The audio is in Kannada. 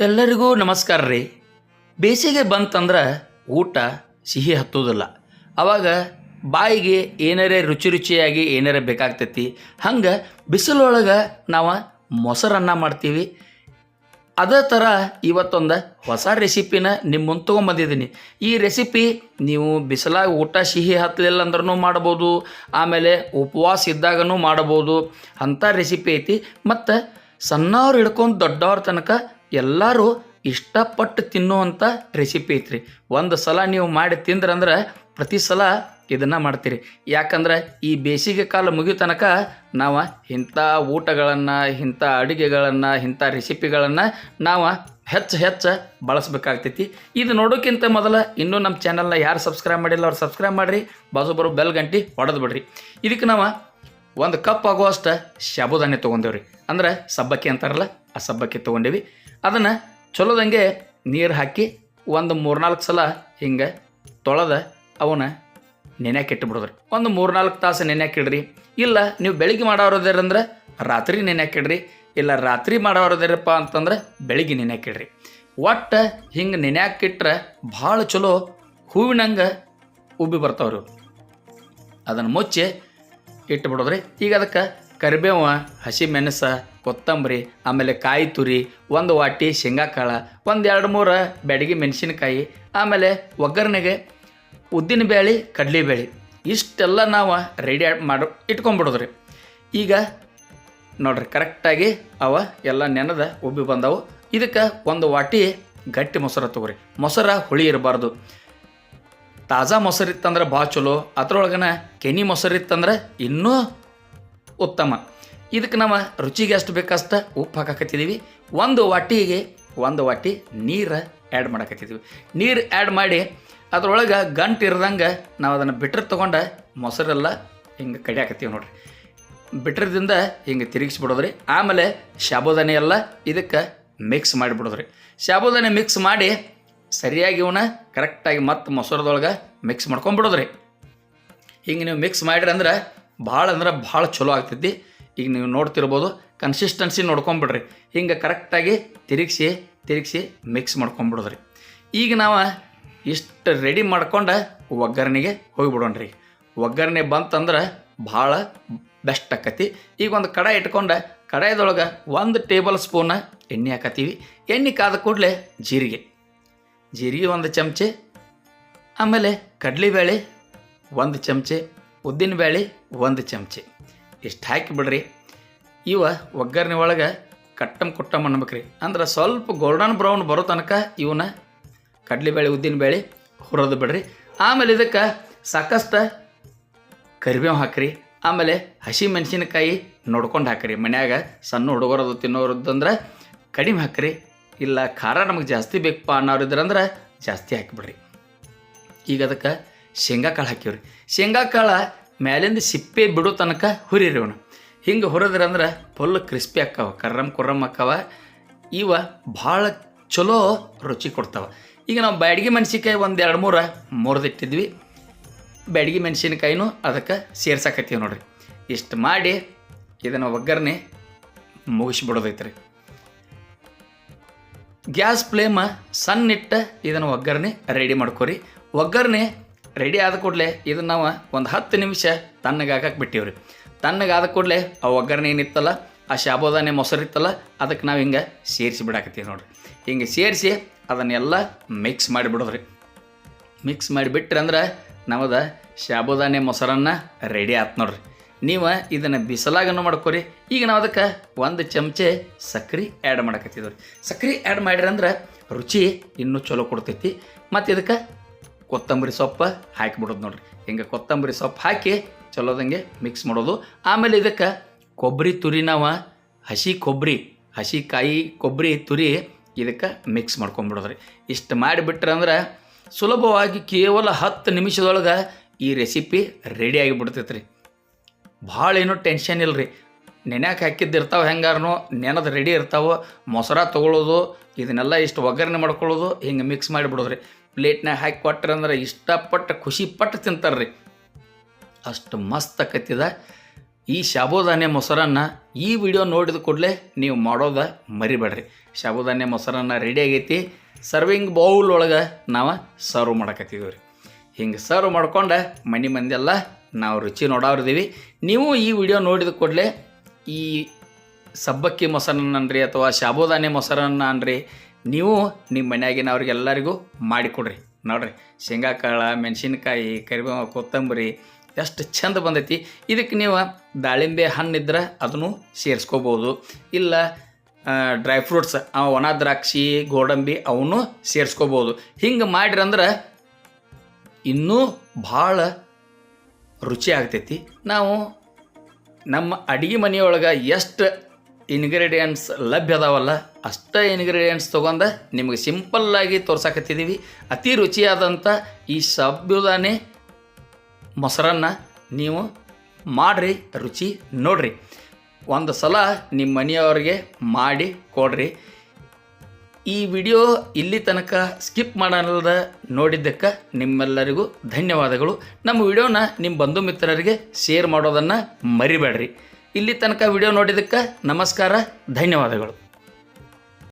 ಎಲ್ಲರಿಗೂ ನಮಸ್ಕಾರ ರೀ. ಬೇಸಿಗೆ ಬಂತಂದ್ರೆ ಊಟ ಸಿಹಿ ಹತ್ತೋದಿಲ್ಲ. ಅವಾಗ ಬಾಯಿಗೆ ಏನಾರೇ ರುಚಿ ರುಚಿಯಾಗಿ ಏನಾರೇ ಬೇಕಾಗ್ತೈತಿ, ಹಂಗೆ ಬಿಸಿಲೊಳಗೆ ನಾವು ಮೊಸರನ್ನ ಮಾಡ್ತೀವಿ. ಅದೇ ಥರ ಇವತ್ತೊಂದು ಹೊಸ ರೆಸಿಪಿನ ನಿಮ್ಮ ಮುಂದೆ ತೊಗೊಂಬಂದಿದ್ದೀನಿ ಈ ರೆಸಿಪಿ ನೀವು ಬಿಸಿಲಾಗ ಊಟ ಸಿಹಿ ಹತ್ತಲಿಲ್ಲ ಅಂದ್ರೂ ಮಾಡ್ಬೋದು, ಆಮೇಲೆ ಉಪವಾಸ ಇದ್ದಾಗನೂ ಮಾಡ್ಬೋದು. ಅಂಥ ರೆಸಿಪಿ ಐತಿ. ಮತ್ತು ಸಣ್ಣವ್ರು ಹಿಡ್ಕೊಂಡು ದೊಡ್ಡವ್ರ ತನಕ ಎಲ್ಲರೂ ಇಷ್ಟಪಟ್ಟು ತಿನ್ನುವಂಥ ರೆಸಿಪಿ ಐತ್ರಿ. ಒಂದು ಸಲ ನೀವು ಮಾಡಿ ತಿಂದ್ರಂದ್ರೆ ಪ್ರತಿ ಸಲ ಇದನ್ನು ಮಾಡ್ತೀರಿ. ಯಾಕಂದ್ರೆ ಈ ಬೇಸಿಗೆ ಕಾಲ ಮುಗಿಯೋ ತನಕ ನಾವು ಇಂಥ ಊಟಗಳನ್ನು, ಇಂಥ ಅಡುಗೆಗಳನ್ನು, ಇಂಥ ರೆಸಿಪಿಗಳನ್ನು ನಾವು ಹೆಚ್ಚು ಹೆಚ್ಚು ಬಳಸಬೇಕಾಗ್ತೈತಿ. ಇದು ನೋಡೋಕ್ಕಿಂತ ಮೊದಲು ಇನ್ನೂ ನಮ್ಮ ಚಾನಲ್ನ ಯಾರು ಸಬ್ಸ್ಕ್ರೈಬ್ ಮಾಡಿಲ್ಲ ಅವ್ರು ಸಬ್ಸ್ಕ್ರೈಬ್ ಮಾಡಿರಿ. ಬಾಜು ಬರೋ ಬೆಲ್ ಗಂಟೆ ಹೊಡೆದು ಬಿಡ್ರಿ. ಇದಕ್ಕೆ ನಾವು ಒಂದು ಕಪ್ ಆಗುವಷ್ಟು ಶಾಬುದಾನಿ ತೊಗೊಂಡೇವ್ರಿ. ಅಂದ್ರೆ ಸಬ್ಬಕ್ಕಿ ಅಂತಾರಲ್ಲ, ಆ ಸಬ್ಬಕ್ಕಿ ತೊಗೊಂಡೇವಿ. ಅದನ್ನು ಚಲೋದಂಗೆ ನೀರು ಹಾಕಿ ಒಂದು ಮೂರ್ನಾಲ್ಕು ಸಲ ಹಿಂಗೆ ತೊಳೆದ ಅವನ್ನ ನೆನೆಯಾಕೆ ಇಟ್ಬಿಡೋದ್ರಿ. ಒಂದು ಮೂರ್ನಾಲ್ಕು ತಾಸು ನೆನೆಯಾಕೆ ಇಡ್ರಿ. ಇಲ್ಲ ನೀವು ಬೆಳಿಗ್ಗೆ ಮಾಡೋರದಿರಂದ್ರೆ ರಾತ್ರಿ ನೆನೆಯಾಕೆ ಇಡ್ರಿ. ಇಲ್ಲ ರಾತ್ರಿ ಮಾಡೋರದಿರಪ್ಪ ಅಂತಂದ್ರೆ ಬೆಳಿಗ್ಗೆ ನೆನೆಯಾಕಿಡ್ರಿ ಒಟ್ಟು ಹಿಂಗೆ ನೆನೆಯಕ್ಕಿಟ್ರೆ ಭಾಳ ಚಲೋ ಹೂವಿನಂಗೆ ಉಬ್ಬಿ ಬರ್ತಾವ್ರಿ. ಅದನ್ನು ಮುಚ್ಚಿ ಇಟ್ಬಿಡೋದ್ರಿ. ಈಗ ಅದಕ್ಕೆ ಕರಿಬೇವ, ಹಸಿ ಮೆಣಸ ಕೊತ್ತಂಬರಿ, ಆಮೇಲೆ ಕಾಯಿ ತುರಿ, ಒಂದು ವಾಟಿ ಶೇಂಗಾ ಕಾಳು ಒಂದು ಎರಡು ಮೂರು ಬೆಡಗಿ ಮೆಣಸಿನಕಾಯಿ, ಆಮೇಲೆ ಒಗ್ಗರಣೆಗೆ ಉದ್ದಿನ ಬೇಳೆ ಕಡಲೆಬೇಳೆ ಇಷ್ಟೆಲ್ಲ ನಾವು ರೆಡಿ ಮಾಡಿ, ಇಟ್ಕೊಂಡ್ಬಿಡೋದ್ರಿ. ಈಗ ನೋಡ್ರಿ ಕರೆಕ್ಟಾಗಿ ಅವ ಎಲ್ಲ ನೆನೆದ ಉಬ್ಬಿ ಬಂದವು. ಇದಕ್ಕೆ ಒಂದು ವಾಟಿ ಗಟ್ಟಿ ಮೊಸರು ತಗೋರಿ. ಮೊಸರ ಹುಳಿ ಇರಬಾರ್ದು. ತಾಜಾ ಮೊಸರು ಇತ್ತಂದ್ರೆ ಭಾಳ ಚಲೋ, ಅದ್ರೊಳಗನ ಕೆನಿ ಮೊಸರು ಇತ್ತಂದ್ರೆ ಇನ್ನೂ ಉತ್ತಮ. ಇದಕ್ಕೆ ನಾವು ರುಚಿಗೆ ಎಷ್ಟು ಬೇಕಷ್ಟು ಉಪ್ಪು ಹಾಕಾಕತ್ತಿದ್ದೀವಿ. ಒಂದು ವಾಟಿಗೆ, ಒಂದು ವಾಟಿ ನೀರು ಆ್ಯಡ್ ಮಾಡಕತ್ತಿದ್ದೀವಿ. ನೀರು ಆ್ಯಡ್ ಮಾಡಿ ಅದ್ರೊಳಗೆ ಗಂಟು ಇರ್ದಂಗೆ ನಾವು ಅದನ್ನು ಬಿಟ್ರೆ ತೊಗೊಂಡು ಮೊಸರೆಲ್ಲ ಹಿಂಗೆ ಕಡಿಯಾಕತ್ತೀವಿ ನೋಡ್ರಿ. ಬಿಟ್ರದಿಂದ ಹಿಂಗೆ ತಿರುಗಿಸ್ಬಿಡೋದ್ರಿ. ಆಮೇಲೆ ಶಾಬೋದನೆ ಎಲ್ಲ ಇದಕ್ಕೆ ಮಿಕ್ಸ್ ಮಾಡಿಬಿಡೋದ್ರಿ. ಶಾಬೋದನೆ ಮಿಕ್ಸ್ ಮಾಡಿ ಸರಿಯಾಗಿ ಇವನ್ನ ಕರೆಕ್ಟಾಗಿ ಮತ್ತೆ ಮೊಸರದೊಳಗೆ ಮಿಕ್ಸ್ ಮಾಡ್ಕೊಂಬಿಡೋದ್ರಿ. ಹಿಂಗೆ ನೀವು ಮಿಕ್ಸ್ ಮಾಡಿರಿ ಅಂದ್ರೆ ಭಾಳ ಅಂದ್ರೆ ಭಾಳ ಚಲೋ ಆಗ್ತೈತಿ. ಈಗ ನೀವು ನೋಡ್ತಿರ್ಬೋದು ಕನ್ಸಿಸ್ಟೆನ್ಸಿ ನೋಡ್ಕೊಂಬಿಡ್ರಿ. ಹಿಂಗೆ ಕರೆಕ್ಟಾಗಿ ತಿರುಗಿಸಿ ತಿರುಗಿಸಿ ಮಿಕ್ಸ್ ಮಾಡ್ಕೊಂಬಿಡೋದ್ರಿ. ಈಗ ನಾವು ಇಷ್ಟು ರೆಡಿ ಮಾಡ್ಕೊಂಡು ಒಗ್ಗರಣೆಗೆ ಹೋಗಿಬಿಡೋಣ್ರಿ. ಒಗ್ಗರಣೆ ಬಂತಂದ್ರೆ ಭಾಳ ಬೆಸ್ಟ್ ಆಕತಿ. ಈಗ ಒಂದು ಕಡಾಯಿ ಇಟ್ಕೊಂಡು ಕಡಾಯಿದೊಳಗೆ ಒಂದು ಟೇಬಲ್ ಸ್ಪೂನ್ ಎಣ್ಣೆ ಹಾಕತ್ತೀವಿ ಎಣ್ಣೆ ಕಾದ ಕೂಡಲೇ ಜೀರಿಗೆ. ಜೀರಿಗೆ ಒಂದು ಚಮಚೆ, ಆಮೇಲೆ ಕಡಲೆಬೇಳೆ ಒಂದು ಚಮಚೆ, ಉದ್ದಿನಬೇಳೆ ಒಂದು ಚಮಚೆ. ಇಷ್ಟು ಹಾಕಿ ಬಿಡ್ರಿ. ಇವ ಒಗ್ಗರಣೆ ಒಳಗೆ ಕಟ್ಟಮ್ ಕುಟ್ಟಮ್ ಅನ್ಬೇಕ್ರಿ ಅಂದ್ರೆ ಸ್ವಲ್ಪ ಗೋಲ್ಡನ್ ಬ್ರೌನ್ ಬರೋ ತನಕ ಇವನ್ನ ಕಡಲೆಬೇಳೆ ಉದ್ದಿನಬೇಳೆ ಹುರಿದು ಬಿಡ್ರಿ. ಆಮೇಲೆ ಇದಕ್ಕೆ ಸಾಕಷ್ಟು ಕರಿಬೇವು ಹಾಕ್ರಿ. ಆಮೇಲೆ ಹಸಿ ಮೆಣಸಿನಕಾಯಿ ನೋಡ್ಕೊಂಡು ಹಾಕ್ರಿ. ಮನ್ಯಾಗ ಸಣ್ಣ ಹುಡುಗರದು ಅಂದ್ರೆ ಕಡಿಮೆ ಹಾಕ್ರಿ. ಇಲ್ಲ ಖಾರ ನಮಗೆ ಜಾಸ್ತಿ ಬೇಕಪ್ಪ ಅನ್ನೋರು ಇದ್ರಂದ್ರೆ ಜಾಸ್ತಿ ಹಾಕಿಬಿಡ್ರಿ ಈಗ ಅದಕ್ಕೆ ಶೇಂಗಾ ಕಾಳು ಹಾಕಿವ್ರಿ. ಶೇಂಗಾ ಕಾಳು ಮ್ಯಾಲಿಂದ ಸಿಪ್ಪೆ ಬಿಡೋ ತನಕ ಹುರಿರಿ ಹಿಂಗೆ ಹುರಿದ್ರಂದ್ರೆ ಫುಲ್ ಕ್ರಿಸ್ಪಿ ಆಕ್ಕಾವ ಕರ್ರಮ್ ಕುರ್ರಮ್ ಆಕ್ಕಾವ ಇವ ಭಾಳ ಚಲೋ ರುಚಿ ಕೊಡ್ತಾವ. ಈಗ ನಾವು ಬ್ಯಾಡಗಿ ಮೆಣಸಿನ್ಕಾಯಿ ಒಂದು ಎರಡು ಮೂರು ಮುರಿದಿಟ್ಟಿದ್ವಿ. ಬ್ಯಾಡಗಿ ಮೆಣಸಿನ್ಕಾಯಿನೂ ಅದಕ್ಕೆ ಸೇರ್ಸಾಕತ್ತೀವಿ ನೋಡ್ರಿ. ಇಷ್ಟು ಮಾಡಿ ಇದನ್ನು ಒಗ್ಗರಣೆ ಮುಗಿಸ್ಬಿಡೋದೈತ್ರಿ. ಗ್ಯಾಸ್ ಫ್ಲೇಮ ಸಣ್ಣಿಟ್ಟು ಇದನ್ನು ಒಗ್ಗರಣೆ ರೆಡಿ ಮಾಡ್ಕೊರಿ. ಒಗ್ಗರಣೆ ರೆಡಿ ಆದ ಕೂಡಲೇ ಇದನ್ನು ನಾವು ಒಂದು ಹತ್ತು ನಿಮಿಷ ತಣ್ಣಗಾಕಕ್ಕೆ ಬಿಟ್ಟಿವ್ರಿ. ತಣ್ಣಗಾದ ಕೂಡಲೆ ಆ ಒಗ್ಗರಣೆ ಏನಿತ್ತಲ್ಲ, ಆ ಶಾಬೋದಾನೆ ಮೊಸರು ಇತ್ತಲ್ಲ ಅದಕ್ಕೆ ನಾವು ಹಿಂಗೆ ಸೇರಿಸಿ ಬಿಡಾಕತ್ತೀವಿ ನೋಡ್ರಿ. ಹಿಂಗೆ ಸೇರಿಸಿ ಅದನ್ನೆಲ್ಲ ಮಿಕ್ಸ್ ಮಾಡಿಬಿಡೋದ್ರಿ ಮಿಕ್ಸ್ ಮಾಡಿಬಿಟ್ರಿ ಅಂದ್ರೆ ನಮ್ಮದು ಶಾಬೋದಾನೆ ಮೊಸರನ್ನು ರೆಡಿ ಆತ್ ನೋಡ್ರಿ. ನೀವು ಇದನ್ನು ಬಿಸಲಾಗನ್ನು ಮಾಡ್ಕೊರಿ, ಈಗ ನಾವು ಅದಕ್ಕೆ ಒಂದು ಚಮಚೆ ಸಕ್ರೆ ಆ್ಯಡ್ ಮಾಡಕತ್ತಿದ್ವಿ. ಸಕ್ರೆ ಆ್ಯಡ್ ಮಾಡಿರಂದ್ರೆ ರುಚಿ ಇನ್ನೂ ಚಲೋ ಕೊಡ್ತೈತಿ. ಮತ್ತು ಇದಕ್ಕೆ ಕೊತ್ತಂಬರಿ ಸೊಪ್ಪು ಹಾಕಿಬಿಡೋದು ನೋಡ್ರಿ. ಹಿಂಗೆ ಕೊತ್ತಂಬರಿ ಸೊಪ್ಪು ಹಾಕಿ ಚಲೋದಂಗೆ ಮಿಕ್ಸ್ ಮಾಡೋದು. ಆಮೇಲೆ ಇದಕ್ಕೆ ಕೊಬ್ಬರಿ ತುರಿ ನಾವು ಹಸಿ ಕೊಬ್ಬರಿ, ಹಸಿ ಕಾಯಿ ಕೊಬ್ಬರಿ ತುರಿ ಇದಕ್ಕೆ ಮಿಕ್ಸ್ ಮಾಡ್ಕೊಂಬಿಡೋದ್ರಿ. ಇಷ್ಟು ಮಾಡಿಬಿಟ್ರೆ ಅಂದ್ರೆ ಸುಲಭವಾಗಿ ಕೇವಲ ಹತ್ತು ನಿಮಿಷದೊಳಗೆ ಈ ರೆಸಿಪಿ ರೆಡಿ ಆಗಿಬಿಡ್ತೈತೆ ರೀ ಭಾಳ ಏನೂ ಟೆನ್ಷನ್ ಇಲ್ಲ ರೀ ನೆನ್ಯಾಕೆ ಹಾಕಿದ್ದಿರ್ತಾವೆ ಹೆಂಗಾರನೋ, ನೆನದು ರೆಡಿ ಇರ್ತಾವೆ, ಮೊಸರ ತೊಗೊಳ್ಳೋದು ಇದನ್ನೆಲ್ಲ ಇಷ್ಟು ಒಗ್ಗರಣೆ ಮಾಡ್ಕೊಳ್ಳೋದು, ಹಿಂಗೆ ಮಿಕ್ಸ್ ಮಾಡಿಬಿಡೋದ್ರಿ. ಪ್ಲೇಟ್ನಾಗ ಹಾಕಿ ಕೊಟ್ರೆ ಅಂದ್ರೆ ಇಷ್ಟಪಟ್ಟು ಖುಷಿ ಪಟ್ಟು ತಿಂತಾರೆ ರೀ ಅಷ್ಟು ಮಸ್ತ್ ಆಕತ್ತಿದ ಈ ಶಾಬೋದಾನೆ ಮೊಸರನ್ನು ಈ ವಿಡಿಯೋ ನೋಡಿದ ಕೂಡಲೇ ನೀವು ಮಾಡೋದ ಮರಿಬೇಡ್ರಿ. ಸಾಬುದಾನೆ ಮೊಸರನ್ನ ರೆಡಿ ಆಗೈತಿ. ಸರ್ವಿಂಗ್ ಬೌಲ್ ಒಳಗೆ ನಾವು ಸರ್ವ್ ಮಾಡಕತ್ತಿದ್ದೀವಿ ರೀ ಹಿಂಗೆ ಸರ್ವ್ ಮಾಡ್ಕೊಂಡು ಮನೆ ಮಂದಿಯೆಲ್ಲ ನಾವು ರುಚಿ ನೋಡೋರಿದ್ದೀವಿ ನೀವು ಈ ವಿಡಿಯೋ ನೋಡಿದ ಕೂಡಲೇ ಈ ಸಬ್ಬಕ್ಕಿ ಮೊಸರನ್ನ ಅನ್ರಿ ಅಥವಾ ಸಾಬುದಾನೆ ಮೊಸರನ್ನ ಅನ್ರಿ ನೀವು ನಿಮ್ಮ ಮನ್ಯಾಗಿನವ್ರಿಗೆಲ್ಲರಿಗೂ ಮಾಡಿಕೊಡ್ರಿ ನೋಡ್ರಿ ಶೇಂಗಾ ಕಾಳು ಮೆಣಸಿನ್ಕಾಯಿ, ಕರಿಬೇವು, ಕೊತ್ತಂಬರಿ ಎಷ್ಟು ಚಂದ ಬಂದೈತಿ. ಇದಕ್ಕೆ ನೀವು ದಾಳಿಂಬೆ ಹಣ್ಣಿದ್ರೆ ಅದನ್ನು ಸೇರಿಸ್ಕೋಬೋದು. ಇಲ್ಲ ಡ್ರೈ ಫ್ರೂಟ್ಸ್ ಒಣ ದ್ರಾಕ್ಷಿ, ಗೋಡಂಬಿ ಅವನು ಸೇರಿಸ್ಕೋಬೋದು. ಹಿಂಗೆ ಮಾಡಿರಂದ್ರೆ ಇನ್ನೂ ಭಾಳ ರುಚಿ ಆಗ್ತೈತಿ. ನಾವು ನಮ್ಮ ಅಡುಗೆ ಮನೆಯೊಳಗೆ ಎಷ್ಟು ಇಂಗ್ರೀಡಿಯೆಂಟ್ಸ್ ಲಭ್ಯ ಅದಾವಲ್ಲ ಅಷ್ಟೇ ಇನ್ಗ್ರೀಡಿಯೆಂಟ್ಸ್ ತೊಗೊಂಡು ನಿಮಗೆ ಸಿಂಪಲ್ಲಾಗಿ ತೋರ್ಸಕತ್ತಿದ್ದೀವಿ. ಅತಿ ರುಚಿಯಾದಂಥ ಈ ಸಾಬುದಾನೆ ಮೊಸರನ್ನು ನೀವು ಮಾಡಿರಿ, ರುಚಿ ನೋಡಿರಿ. ಒಂದು ಸಲ ನಿಮ್ಮ ಮನೆಯವ್ರಿಗೆ ಮಾಡಿ ಕೊಡ್ರಿ. ಈ ವಿಡಿಯೋ ಇಲ್ಲಿ ತನಕ ಸ್ಕಿಪ್ ಮಾಡಲ್ದ ನೋಡಿದ್ದಕ್ಕೆ ನಿಮ್ಮೆಲ್ಲರಿಗೂ ಧನ್ಯವಾದಗಳು. ನಮ್ಮ ವಿಡಿಯೋನ ನಿಮ್ಮ ಬಂಧು ಮಿತ್ರರಿಗೆ ಶೇರ್ ಮಾಡೋದನ್ನು ಮರಿಬೇಡ್ರಿ. ಇಲ್ಲಿ ತನಕ ವಿಡಿಯೋ ನೋಡಿದ್ದಕ್ಕೆ ನಮಸ್ಕಾರ ಧನ್ಯವಾದಗಳು.